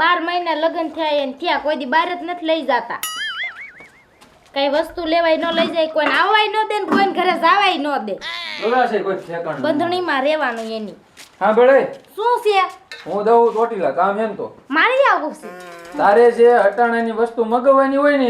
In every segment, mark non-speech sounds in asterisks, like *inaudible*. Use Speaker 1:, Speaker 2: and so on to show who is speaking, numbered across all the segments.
Speaker 1: બાર મહિના લગ્ન થયા એને થયા કોઈ દી બહાર જ નથી લઈ જતા. કઈ વસ્તુ લેવાય ન લઈ જાય કોઈને આવવાય ન દે ને કોઈને ઘરે જવાય ન દે. બંધણીમાં રહેવાનું એની.
Speaker 2: હા ભલે.
Speaker 1: શું છે?
Speaker 2: હું દઉં ચોટીલા કામ એમ તો.
Speaker 1: મારી આવું છે.
Speaker 2: તારે જે અટાણાની વસ્તુ મગવવાની હોય ને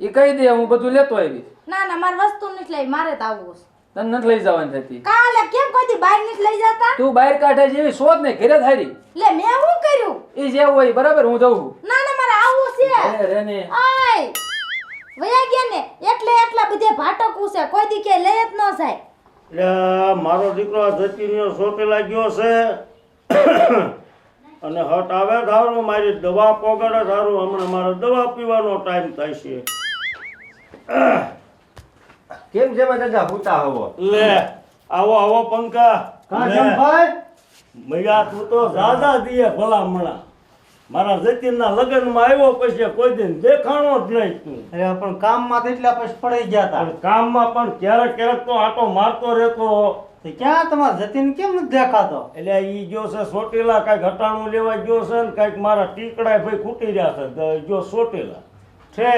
Speaker 2: એ કહી દે હું બધું લેતો આવી
Speaker 1: ના ના મારે વસ્તુ નથી લઈ મારે તો આવવું છે.
Speaker 2: તને નથી લઈ જવાની થતી.
Speaker 1: કાલે કેમ કોઈ બહાર નથી લઈ જતા?
Speaker 2: તું બહાર કાઢે જેવી શોધ ને ઘરે થારી
Speaker 1: લે મેં શું કર્યું?
Speaker 2: એ જે હોય બરાબર હું જઉં
Speaker 1: ના ના મારે આવવું છે.
Speaker 2: એ રે ને
Speaker 1: આય વયા ગયા ને એટલે એટલા બધે ભાટકવું છે કોઈ દી કે લઈ જ ન જાય.
Speaker 3: એટલે મારો દીકરો જતીનીઓ સોટેલા લાગ્યો છે. *coughs* અને હટ આવે ધારું મારી દવા પોગડે ધારું હમણાં મારો દવા પીવાનો ટાઈમ થાય છે. *coughs*
Speaker 4: કેમ છે માં દાદા પૂતા હોવો?
Speaker 3: લે આવો આવો પંકા
Speaker 4: કા. ચંપાઈ?
Speaker 3: મૈયા તું તો દાદા દીએ ભલામણા. મારા જતીનના લગ્નમાં આવ્યો પછી કોઈ દિન દેખાણો જ નહીં તું.
Speaker 4: અરે પણ કામમાં તો એટલા પછી પડી ગયા હતા
Speaker 3: અને કામમાં પણ ક્યારેક ક્યારેક તો આટો મારતો રહેતો.
Speaker 4: ક્યાં તમારા જતીન કેમ નથી દેખાતો?
Speaker 3: એટલે ઈ જો છે સોટેલા કાંઈક હટાણું લેવા ગયો છે ને કાંઈક મારા ટીકડા ભાઈ ખૂટી રહ્યા છે. જો સોટેલા.
Speaker 4: છે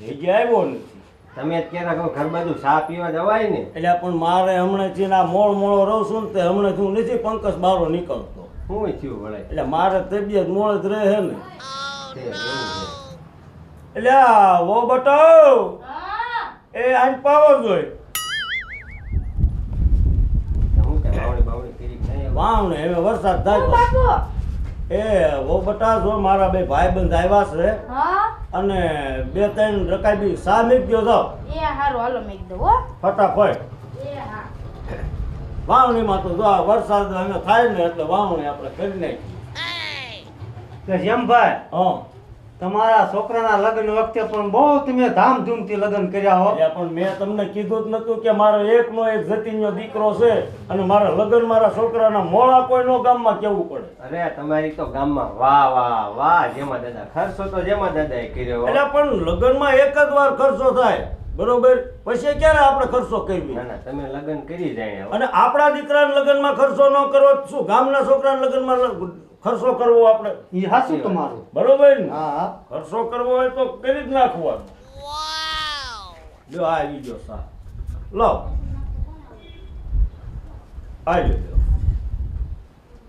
Speaker 3: હજી આવ્યો નથી
Speaker 4: તમે અત્યારે ઘર બાજુ ચા પીવા જવાય ને?
Speaker 3: એટલે પણ મારે હમણાંથી ના મોળ મોળો રહું છું ને તે હમણાં હું નથી પંકજ બારો નીકળતો.
Speaker 4: શું થયું વળે?
Speaker 3: એટલે મારે તબિયત મોળ જ રહે ને.
Speaker 4: છે,
Speaker 3: એટલે આ વો બટાવ એ આજ પાવો જોઈ.
Speaker 4: હું કે વાવણી
Speaker 3: હવે વરસાદ થાય તો. એ વો બટા જો મારા બે ભાઈબંધ આવ્યા છે.
Speaker 1: હા?
Speaker 3: અને બે ત્રણ રકાબી સા મૂકી દો તો
Speaker 1: એ હારું હાલો મેં દો હો.
Speaker 3: ફટાફટ.
Speaker 1: એ હા.
Speaker 3: વાવણીમાં તો જો આ વરસાદ હવે થાય ને એટલે વાવણી આપણે કરી નાખી
Speaker 4: કે જેમભાઈ
Speaker 3: હા.
Speaker 4: તમારા છોકરાના લગ્ન વખતે પણ બહુ તમે ધામધૂમથી લગ્ન કર્યા હો.
Speaker 3: પણ મેં તમને કીધું જ નતું કે મારો એકનો એક જતીનો દીકરો છે અને મારા લગ્ન મારા છોકરાના મોળા કોઈનો ગામમાં કેવું પડે?
Speaker 4: અરે તમારી તો ગામમાં વાહ વાહ વાહ જેમાં દાદા ખર્ચો તો જેમાં દાદાએ કર્યો
Speaker 3: એટલે પણ લગ્નમાં એક જ વાર ખર્ચો થાય બરોબર? પછી ક્યારે આપણે ખર્ચો કરવી?
Speaker 4: ના ના તમે લગ્ન કરી જાય
Speaker 3: અને આપણા દીકરાના લગ્નમાં ખર્ચો ન કરો તો શું ગામના છોકરાના લગ્નમાં ખર્ચો કરવો આપણે.
Speaker 4: એ હાસું તમારું.
Speaker 3: બરોબર ને?
Speaker 4: હા. હા
Speaker 3: ખર્ચો કરવો હોય તો કરી જ નાખવાનો. જો આ આવી ગયો સા લો. આવી ગયો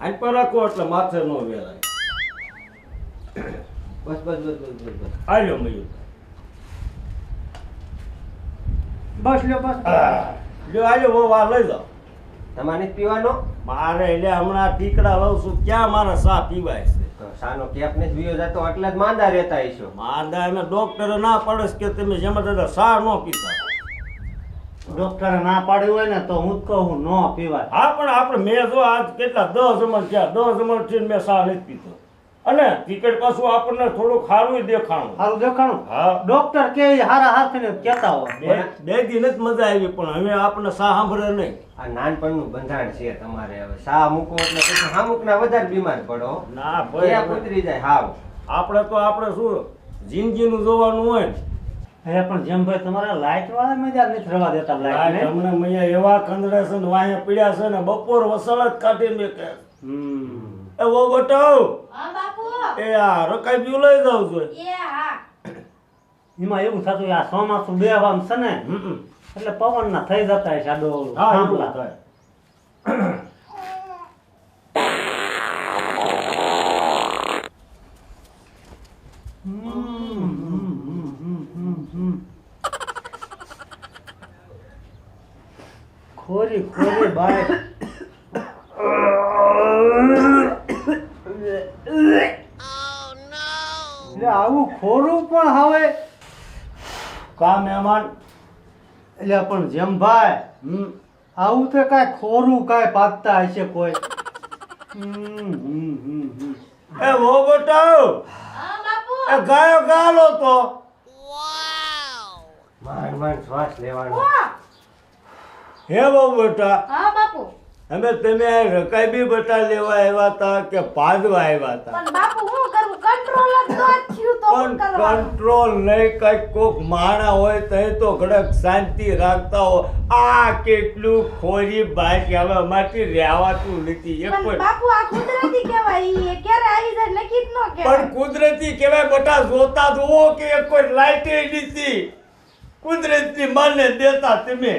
Speaker 3: આઈ પર રાખો એટલે માથે નો વેરાય.
Speaker 4: બસ બસ બસ બસ બસ બસ.
Speaker 3: આવ્યો મયુર.
Speaker 4: બસ લ્યો બસ.
Speaker 3: જો આવ્યો વો વા લઈ જાઓ
Speaker 4: તમારે પીવાનો?
Speaker 3: મારે એટલે હમણાં ટીકડા લઉં છું. ક્યાં મારે સા પીવાય છે?
Speaker 4: સાનો કેપ ને જોયો જતો એટલે જ માંદા રહેતા હશો.
Speaker 3: માંદા એમ ડોક્ટરે ના પડે છે કે તમે જેમાં દાદા સા ન પીતા.
Speaker 4: ડોક્ટરે ના પાડ્યું હોય ને તો હું જ કહું ન પીવાય.
Speaker 3: હા પણ આપણે મેં જો આજ કેટલા દસ અમર થયા દસ અમર થઈને મેં સા નથી પીતો અને ટિકિટ પાછું આપણને થોડું સારું દેખાણું.
Speaker 4: સારું દેખાણું?
Speaker 3: હા.
Speaker 4: ડોક્ટર કે હારા હારા હાથને કેતા હોય.
Speaker 3: બે દિન જ મજા આવી પણ હવે આપણને સા સાંભળે નહીં.
Speaker 4: આ નાનપણનું બંધાણ છે તમારે હવે. સા મૂકો એટલે પછી હામુકના વધારે બીમાર પડો.
Speaker 3: ના ભાઈ
Speaker 4: ઉતરી જાય? હાવ.
Speaker 3: આપણે તો આપણે શું જિંદગીનું જોવાનું હોય ને.
Speaker 4: અરે પણ જેમભાઈ તમારા લાઈટ વાળા મજા નથી રવા દેતા લાઈટ
Speaker 3: તમને એવા કંદડે છે ને વાંહે પીડ્યા છે ને બપોર વસળ જ કાઢીને મેકે
Speaker 4: હમ.
Speaker 3: એ
Speaker 1: હા બાપુ.
Speaker 3: એ આ રકાઈ બીયું લઈ જાઉં છું
Speaker 1: એ હા
Speaker 4: એમાં એવું થતું આ ચોમાસું બે વામ છે ને એટલે પવન ના થઈ જતા હશે આડો થાંભલા.
Speaker 3: થાય.
Speaker 4: ખોરી ખોરી બાય એટલે આવું ખોરું પણ હવે
Speaker 3: કા મહેમાન?
Speaker 4: એટલે પણ જેમભાઈ
Speaker 3: હમ
Speaker 4: આવું તો કાંઈ ખોરું કાંઈ પાકતા હશે કોઈ. હમ, હમ, હમ.
Speaker 3: એ વો બટાવ એ ગાયો ગાલો તો.
Speaker 4: માર માર શ્વાસ લેવાનો.
Speaker 3: હે વો બેટા!
Speaker 1: હા બાપુ.
Speaker 3: અમે તમે રકાઈ બી બટા લેવા આવ્યા હતા કે પાદવા આવ્યા હતા
Speaker 1: પણ બાપુ હું કંટ્રોલ જ ન થયું તો
Speaker 3: પણ કંટ્રોલ નહીં કઈ કોક માણા હોય તો તો ઘડક શાંતિ રાખતા હો આ કેટલું ખોરી બાકી હવે અમારથી રહેવાતું નથી. એક
Speaker 1: પણ બાપુ આ કુદરતી કહેવાય એ ક્યારે આવી જાય નક્કી જ ન
Speaker 3: પણ કુદરતી કહેવાય બટા જોતા જોવો કે એક કોઈ લાઈટ નથી. કુદરતની માને દેતા તમે.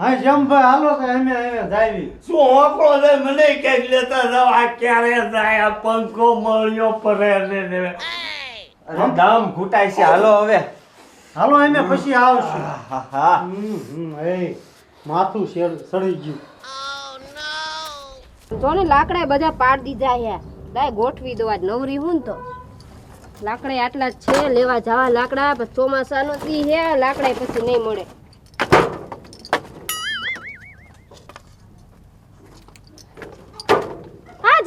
Speaker 4: હા શ્યામભાઈ હાલો તો અમે અમે જાવી.
Speaker 3: શું હોકળો છે? મને ક્યાંક લેતા જાવ આ ક્યારે જાય? આ પંખો મળ્યો પરે ને ને.
Speaker 5: અરે દામ ઘૂટાય છે. હાલો હવે.
Speaker 4: હાલો અમે પછી આવશું.
Speaker 5: હા હા
Speaker 4: એ માથું શેર સડી ગયું.
Speaker 6: જો ને લાકડા બધા પાડ દીધા હે. લાય ગોઠવી દો આજ નવરી હું ને તો. લાકડા આટલા જ છે. લેવા જવા લાકડા ચોમાસાનું ચોમાસાનો હે. લાકડા પછી નહીં મળે હા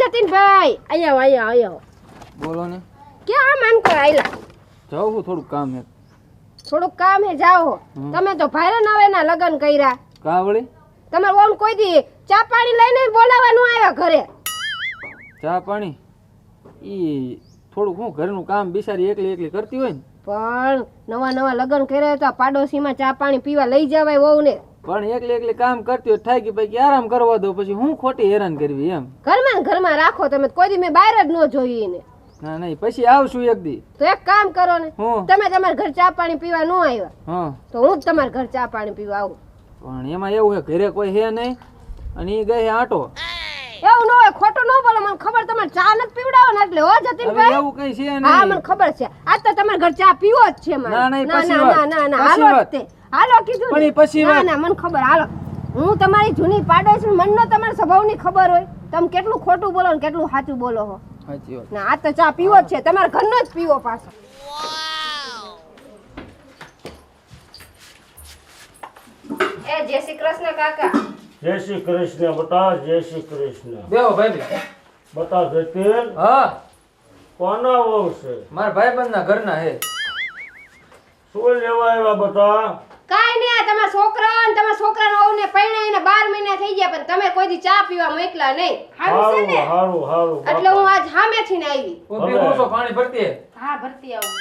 Speaker 6: અહીંયા અહીંયા અહીંયા
Speaker 7: બોલો ને.
Speaker 6: ક્યાં આમ આમ કર આયલા
Speaker 7: જાઉં હું થોડુંક કામ હે.
Speaker 6: થોડુંક કામ હે જાઓ તમે તો ભાઈરે નવેના લગન કર્યા.
Speaker 7: કા વળી
Speaker 6: તમારે ઓમ કોઈ દી ચા પાણી લઈને બોલાવાનું આવ્યા ઘરે.
Speaker 7: ચા પાણી? ઈ થોડુંક હું ઘરનું કામ બિચારી એકલી એકલી કરતી હોય ને.
Speaker 6: પણ નવા નવા લગન કર્યા તો પાડોશીમાં ચા પાણી પીવા લઈ જવાય વહુ ને
Speaker 7: પણ એકલી એકલી કામ કરતી હોય થાય કે પછી આરામ કરવા દો પછી હું ખોટી હેરાન કરવી એમ?
Speaker 6: ઘરમાં ઘરમાં રાખો તમે કોઈ દી મેં બહાર જ ન જોઈ ને
Speaker 7: ના નહીં પછી આવશું એક દી.
Speaker 6: તો એક કામ કરો ને તમે તમારા ઘર ચા પાણી પીવા ન આવ્યા તો હું તમારા ઘર ચા પાણી પીવા આવું.
Speaker 7: પણ એમાં એવું હે ઘરે કોઈ હે નહીં અને એ ગઈ આટો.
Speaker 6: એવું ન હોય ખોટું ન બોલો મને ખબર તમારે ચા નથી ને એટલે હો જતીનભાઈ
Speaker 7: એવું કઈ છે
Speaker 6: હા મને ખબર છે. આજ તો તમારા ઘર ચા પીવો જ છે મારે.
Speaker 7: ના, ના,
Speaker 6: ના ના હાલો હાલો કીધું
Speaker 7: પણ પછી
Speaker 6: ના ના મને ખબર. હાલો હું તમારી જૂની પાડોશી મનનો તમારા સ્વભાવની ખબર હોય. તમે કેટલું ખોટું બોલો ને કેટલું સાચું બોલો હો.
Speaker 7: સાચી વાત.
Speaker 6: ના આ તો ચા પીવો જ છે. તમારા ઘરનો જ પીવો પાછો. એ જય શ્રી કૃષ્ણ કાકા.
Speaker 3: જય શ્રી કૃષ્ણ બતા જય શ્રી કૃષ્ણ.
Speaker 7: બેહો ભાઈ
Speaker 3: બતા જતીન.
Speaker 7: હા.
Speaker 3: કોના વહુ છે?
Speaker 7: મારા ભાઈબંધના ઘરના હે.
Speaker 3: શું લેવા આવ્યા બટા?
Speaker 6: કાઈ નહીં આ તમારા છોકરા અને તમારા છોકરાનો વહુને પરણાઈને 12 મહિના થઈ ગયા પણ તમે કોઈ દી ચા પીવા મોકલા નહીં.
Speaker 1: સારું છે ને?
Speaker 3: હારું હારું
Speaker 6: એટલે હું આજ સામેથી ને આવી.
Speaker 7: ઊભી મૂસો પાણી ભરતી. હા
Speaker 1: ભરતી આવું.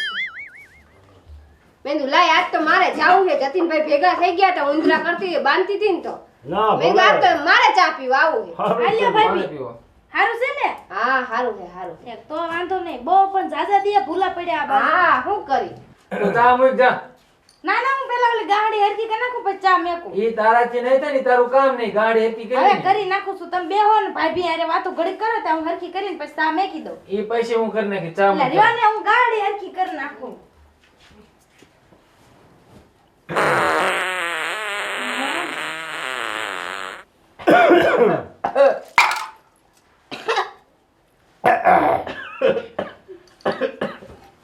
Speaker 6: મેં લાય આજ તો મારે જાવું છે. જતીનભાઈ ભેગા થઈ ગયા તો ઊંધરા કરતી બાંધતી હતી ને તો.
Speaker 3: ના
Speaker 6: મેં આજ તો મારે ચા પીવા આવું છે.
Speaker 1: હાલ્યો ભાઈ
Speaker 7: હારું
Speaker 1: સારું છે ને?
Speaker 6: હા સારું છે સારું છે.
Speaker 1: તો વાંધો નહીં બહુ પણ જાજા દિયા ભૂલા પડ્યા
Speaker 6: હા શું કરી?
Speaker 7: તો ચા મૂક જા.
Speaker 1: ના ના હું પેલા ઓલી ગાડી હરકી કરી નાખું પછી ચા મેકું.
Speaker 7: ઈ તારાથી નહીં થાય ને તારું કામ નહીં ગાડી હતી
Speaker 1: હવે
Speaker 7: કરી
Speaker 1: કરી નાખું છું તમે બેહો ને ભાભી હારે વાતો ઘડી કરો તો હું હરકી કરીને પછી ચા મેકી દઉં.
Speaker 7: ઈ પૈસે હું કરી નાખી ચા મેકી.
Speaker 1: લ્યો ને હું ગાડી હરકી કરી નાખું. *coughs*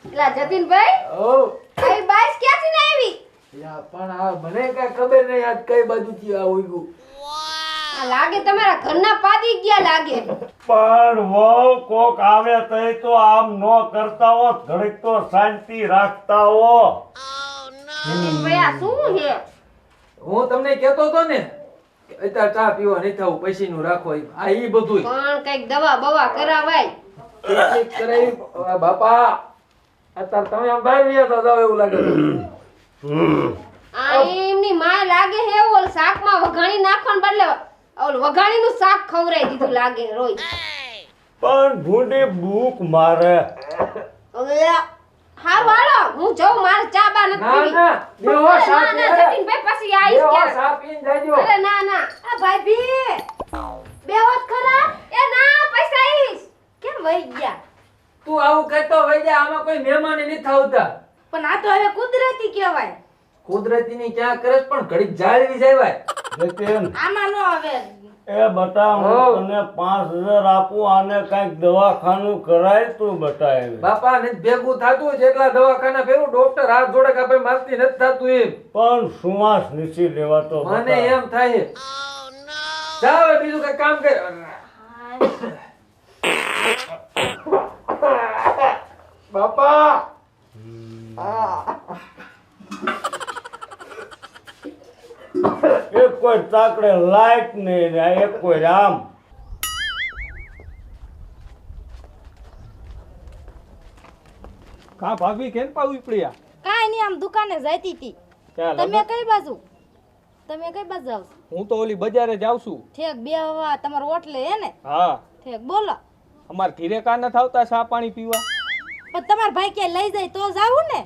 Speaker 6: પેલા જતીનભાઈ
Speaker 7: ઓ
Speaker 6: આવી બાઈસ ક્યાંથી ને આવી
Speaker 7: યા પણ આ મને કઈ ખબર નહીં આજ કઈ બાજુથી આ ઉગ્યું?
Speaker 6: લાગે તમારા ઘરના પાદી ગયા લાગે.
Speaker 3: પણ વહુ કોક આવે તોય તો આમ નો કરતા હો ઘડીક તો શાંતિ રાખતા હો.
Speaker 6: શું છે?
Speaker 7: હું તમને કહેતો હતો ને અત્યારે ચા પીવા નહીં થવું પૈસી નું રાખો. આ ઈ બધું
Speaker 6: પણ કંઈક દવા બવા કરાવાય.
Speaker 7: બાપા અત્યારે તમે આમ બહાર રહ્યા હતા જાવ એવું લાગે
Speaker 6: લાગે હે ઓલ શાકમાં વઘાણી નાખવાને બદલે ઓલ વઘાણીનું શાક ખવરાઈ દીધું લાગે રોજ.
Speaker 3: પણ ભૂંડી ભૂખ મારે.
Speaker 6: હા વાળો હું જાઉં માર ચા બા નથી પીવી.
Speaker 7: ના ના
Speaker 6: દેવો
Speaker 7: ચા
Speaker 6: ના,
Speaker 7: જતીન
Speaker 6: ના, પછી આવીશ
Speaker 7: કે
Speaker 6: દેવો
Speaker 7: ચા પીન જજો.
Speaker 6: અરે ના ના.
Speaker 1: આ ભાભી બેહો જ ખરા?
Speaker 6: એ ના પૈસા આઈશ
Speaker 1: કેમ વઈ ગયા?
Speaker 7: તું આવું કહેતો વઈ જા આમાં કોઈ મહેમાન નથી આવતા.
Speaker 1: પણ આ તો હવે કુદરતી કહેવાય.
Speaker 7: કુદરતી ની ક્યાં કરે પણ ઘડીક જાળવી જાય
Speaker 3: જતીન
Speaker 1: આમાં નો આવે.
Speaker 3: એ બટા. હું તને પાંચ હજાર આપું આને કંઈક દવાખાનું કરાય તું બટા
Speaker 7: બાપા ને ભેગું થતું છે એટલા દવાખાના ફેરું ડોક્ટર હાથ જોડે કાપે મારતી નથી થતું એમ.
Speaker 3: પણ સુવાસ નીચી લેવાતો
Speaker 7: મને એમ થાય. જાવ બીજું કઈ કામ કર. બાપા!
Speaker 3: એક કોઈ તાકડે લાઈટ નહીં ને એક કોઈ રામ.
Speaker 2: કા ભાભી કેમ પાવી પડ્યા
Speaker 1: કાઈ નહીં આમ દુકાને જતી હતી. તમે કઈ બાજુ? તમે કઈ બાજુ જાવ
Speaker 2: હું તો ઓલી બજારે જાઉં છું
Speaker 1: ઠેક બે હવા તમારો ઓટલે હે ને?
Speaker 2: હા.
Speaker 1: ઠેક બોલો.
Speaker 2: અમાર ઘીરે કા નથી આવતા ચા પાણી પીવા?
Speaker 1: પણ તમાર ભાઈ ક્યાંય લઈ જાય તો જાવું ને?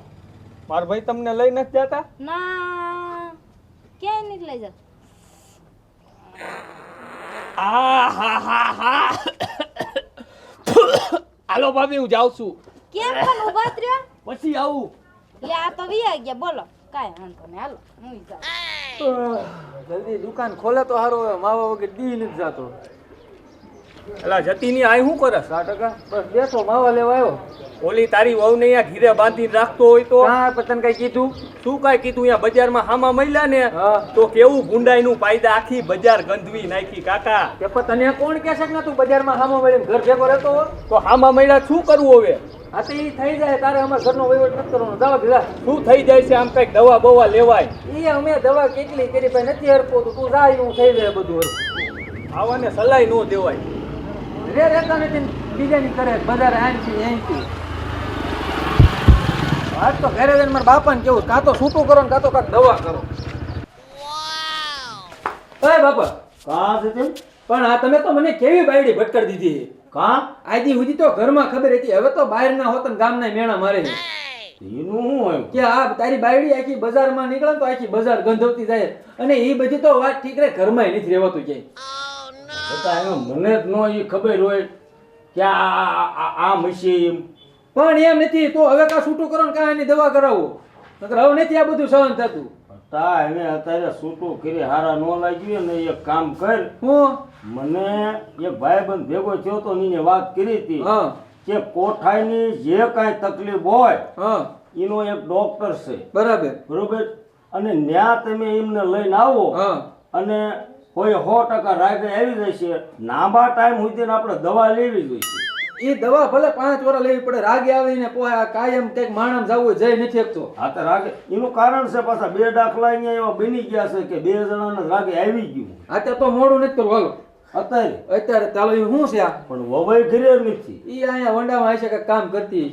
Speaker 2: મારો ભાઈ તમને લઈ નથી જતા?
Speaker 1: ના ક્યાંય નહીં લઈ જાવ
Speaker 2: આ હા હા હા હાલો ભાભી હું જાઉં છું.
Speaker 1: કેમ પણ ઊભા થયો
Speaker 2: પછી આવું.
Speaker 1: લે આ તો વિયા ગયા. બોલો. કાંઈ વાંધો નહીં. હાલો હું જાઉં.
Speaker 2: જલ્દી દુકાન ખોલે તો સારું હવે માવા વગર દી નથી જાતો. એલા જતી ની આય શું કરે સો ટકા. બસ બેસો માવા લેવા આવ્યો. ઓલી તારી વહુ ને અહીંયા ઘીરે બાંધીને રાખતો હોય તો?
Speaker 7: હા પતન કઈ કીધું?
Speaker 2: શું કાંઈ કીધું? અહીંયા બજારમાં હામા મળ્યા ને? તો કેવું ગુંડાઈ નું પાયદા આખી બજાર ગંધવી નાખી કાકા.
Speaker 7: કે પતન તને કોણ કે છે તું બજારમાં હામા મળીને ઘર ભેગો રહેતો
Speaker 2: તો હામા મળ્યા શું કરવું હવે?
Speaker 7: આ તો એ થઈ જાય. તારે અમારા ઘરનો વહીવટ નથી કરવાનો. દવા ભેગા.
Speaker 2: શું થઈ જાય છે? આમ કંઈક દવા બવા લેવાય.
Speaker 7: એ અમે દવા કેટલી કરી ભાઈ નથી હરપો તો તું જાય એવું થઈ જાય બધું.
Speaker 2: આવાને સલાહ ન દેવાય.
Speaker 7: રે રહેતા નથી બીજાની કરે બજાર આનથી અહીંથી આજ તો ઘરે જઈને મારા બાપાને કેવું કાં તો છૂટું કરો ને કાં તો કાંઈક દવા કરો. અય બાપા.
Speaker 3: કાં તેમ
Speaker 7: પણ આ તમે તો મને કેવી બાયડી ભટકર દીધી?
Speaker 3: કાં?
Speaker 7: આજી સુધી તો ઘરમાં ખબર હતી હવે તો બહાર ના હોત ને ગામના મેણા મારે છે.
Speaker 3: એનું શું હોય?
Speaker 7: કે આ તારી બાયડી આખી બજારમાં નીકળે તો આખી બજાર ગંધવતી જાય. અને એ બધી તો વાત ઠીક રે ઘરમાં નથી રહેવાતું ક્યાંય.
Speaker 3: મને જ ન એ ખબર હોય કે આ આ- આ- એમ.
Speaker 7: પણ એમ નથી તો હવે કાં છૂટું કરો ને કાં એની દવા કરાવો? નકર હવે નથી આ બધું સહન થતું.
Speaker 3: તા એને અત્યારે સૂટું કરી હારા ન લાગ્યું ને એક કામ કર.
Speaker 7: હું?
Speaker 3: મને એક ભાઈબંધ ભેગો થયો તો ને એને વાત કરી હતી
Speaker 7: હા.
Speaker 3: કે કોઠાઈની જે કાંઈ તકલીફ હોય
Speaker 7: હા.
Speaker 3: એનો એક ડોક્ટર છે.
Speaker 7: બરાબર.
Speaker 3: બરોબર? અને ન્યા તમે એમને લઈને આવો
Speaker 7: હા.
Speaker 3: અને કોઈ સો ટકા રાગે આવી જશે લાંબા ટાઈમ સુધી આપણે દવા લેવી જોઈએ.
Speaker 7: એ દવા ભલે પાંચ વર્ષ લેવી પડે રાગે આવીને પોયા કાયમ કંઈક માણસ જવું જઈ નથી શકતો.
Speaker 3: હા તો રાગે એનું કારણ છે પાછા બે દાખલા અહીંયા એવા બની ગયા છે કે બે જણાને રાગે આવી ગયું.
Speaker 7: અત્યારે તો મોડું નથી કરવું હાલો.
Speaker 3: અત્યારે?
Speaker 7: અત્યારે ચાલો એ શું છે આ?
Speaker 3: પણ વવાઈ ઘરે નથી.
Speaker 7: એ અહીંયા વંડામાં હશે કે કામ કરતી.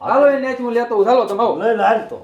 Speaker 7: હાલો એને હું લેતો ચાલો તમે લઈ
Speaker 3: લઈને હાલ તો